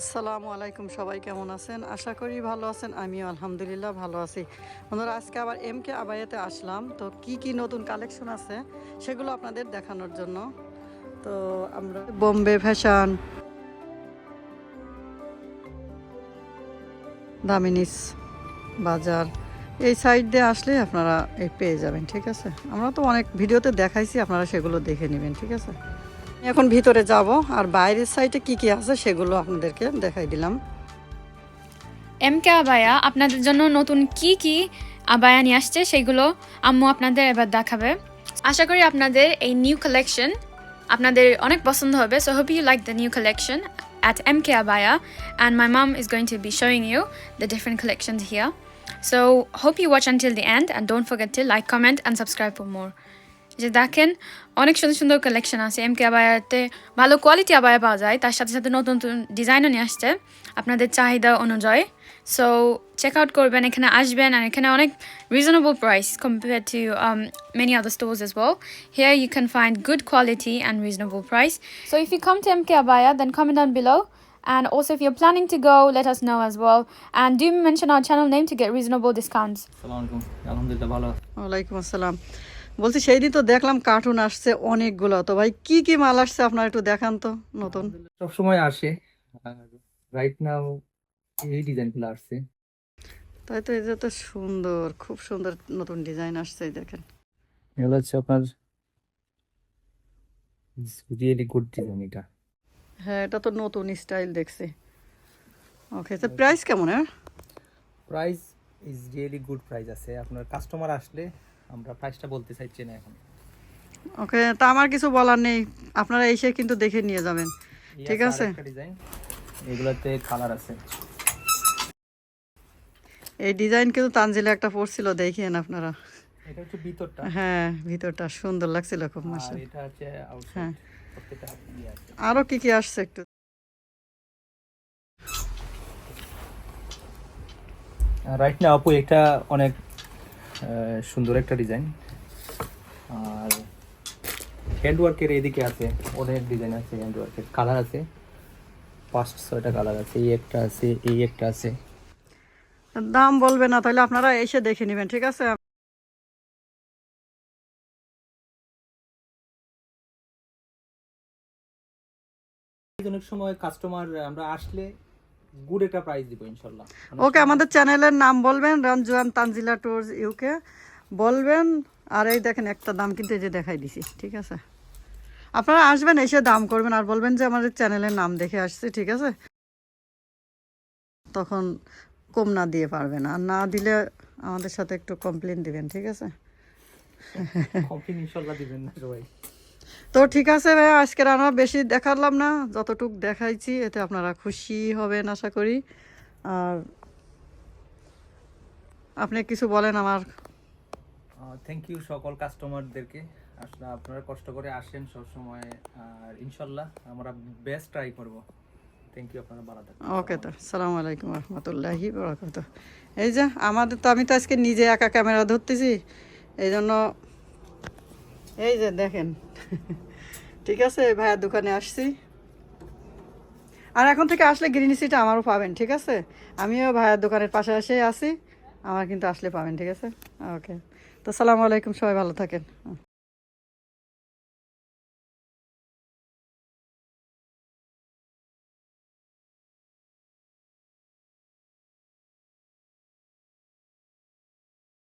আসসালামু আলাইকুম, সবাই কেমন আছেন? আশা করি ভালো আছেন, আমিও আলহামদুলিল্লাহ ভালো আছি। বন্ধুরা, আজকে আবার এম কে আবাইয়াতে আসলাম। তো কি কি নতুন কালেকশন আছে সেগুলো আপনাদের দেখানোর জন্য। তো আমরা বোম্বে ফ্যাশন দামিনিস বাজার, এই সাইড দিয়ে আসলে আপনারা এই পেয়ে যাবেন, ঠিক আছে? আমরা তো অনেক ভিডিওতে দেখাইছি, আপনারা সেগুলো দেখে নেবেন, ঠিক আছে? এখন ভিতরে যাব, আর বাইরের সাইডে কি কি আছে সেগুলো আপনাদেরকে দেখাই দিলাম। এম কে আবায়া, আপনাদের জন্য নতুন কি কি আবায়া নিয়ে আসছে সেগুলো আম্মু আপনাদের এবার দেখাবে। আশা করি আপনাদের এই নিউ কালেকশন আপনাদের অনেক পছন্দ হবে। So hope you like the new collection at M K abaya and my mum is going to be showing you the different collection here so hope you watch until the end and don't forget to like comment and subscribe for more যে দেখেন অনেক সুন্দর সুন্দর collection আছে M K আবায়াতে ভালো quality abaya পাওয়া যায় তার সাথে সাথে নতুন নতুন ডিজাইনও নিয়ে আসছে আপনাদের চাহিদা অনুযায়ী সো চেক আউট করবেন এখানে আসবেন আর এখানে অনেক reasonable price compare to many other stores as well here you can find good quality and reasonable price so if you come to MK Abaya then comment down below and also if you're planning to go let us know as well and do mention our channel name to get reasonable discounts সালাম আলাইকুম আলহামদুলিল্লাহ ভালো আছি। ওয়ালাইকুম আসসালাম বলছি সেই দিন তো দেখলাম কার্টুন আসছে অনেকগুলো। তো ভাই কি কি মাল আসছে? আপনারা একটু দেখান তো নতুন। সব সময় আসে। আর রাইট নাও এই ডিজাইনগুলো আসছে। তাই তো যে তো সুন্দর খুব সুন্দর নতুন ডিজাইন আসছে দেখেন। এগুলো হচ্ছে আপনার রিয়েলি গুড ডিজাইন এটা। হ্যাঁ এটা তো নতুন স্টাইল দেখছি। ওকে তো প্রাইস কেমন হ্যাঁ? Price is really good price আছে। আপনার কাস্টমার আসলে আমরা প্রাইসটা বলতে চাইছি না এখন। ওকে তা আমার কিছু বলার নেই। আপনারা এসে কিন্তু দেখে নিয়ে যাবেন। ঠিক আছে। এগুলোতে কালার আছে। এই ডিজাইন কিন্তু তানজিলে একটা পড়ছিল দেখিয়েন আপনারা। এটা হচ্ছে ভিতরটা। হ্যাঁ ভিতরটা সুন্দর লাগছিল খুব আর মাসে এটা হচ্ছে হ্যাঁ। ইয়ে আরও কি কি আসছে একটু? রাইট না আপু এটা অনেক সুন্দর একটা ডিজাইন আর হ্যান্ডওয়ার্কের এদিকে আছে অনেক ডিজাইন আছে হ্যান্ড ওয়ার্কের কালার আছে পাঁচ ছয়টা কালার আছে এই একটা আছে এই একটা আছে। দাম বলবে না তাহলে আপনারা এসে দেখে নেবেন ঠিক আছে? অনেক সময় কাস্টমার আমরা আসলে গুড একটা প্রাইস দিব ইনশাল্লাহ ওকে আমাদের চ্যানেলের নাম বলবেন রঞ্জুয়ান তানজিলা ট্যুরস ইউকে বলবেন আর এই দেখেন একটা দাম কিন্তু এই যে দেখাই দিছি ঠিক আছে? আপনারা আসবেন এসে দাম করবেন আর বলবেন যে আমাদের চ্যানেলের নাম দেখে আসছে ঠিক আছে? তখন কম না দিয়ে পারবেন আর না দিলে আমাদের সাথে একটু কমপ্লেন দিবেন ঠিক আছে? কমপ্লেন ইনশাল্লাহ দিবেন না সবাই তো ঠিক আছে ভাই আজকের আমরা বেশি দেখালাম না। যতটুক দেখাইছি এতে আপনারা খুশি হবেন আশা করি। আর আপনি কিছু বলেন আমার? থ্যাংক ইউ সকল কাস্টমারদেরকে আসলে আপনারা কষ্ট করে আসেন সব সময় আর ইনশাল্লাহ আমরা বেস্ট ট্রাই করব। থ্যাংক ইউ আপনারা ভালো থাকবেন। ওকে তো। সালাম আলাইকুম রহমতুল্লাহি বরকত এই যে আমাদের তো আমি তো আজকে নিজে একা ক্যামেরা ধরতেছি। এই জন্য এই যে দেখেন। ঠিক আছে ভাইয়ার দোকানে আসছি। আর এখন থেকে আসলে গ্রিন সিটা আমারও পাবেন, ঠিক আছে? আমিও ভাইয়ার দোকানের পাশে এসে আসি আমার কিন্তু আসলে পাবেন, ঠিক আছে? ওকে তো সালামু আলাইকুম, সবাই ভালো থাকেন।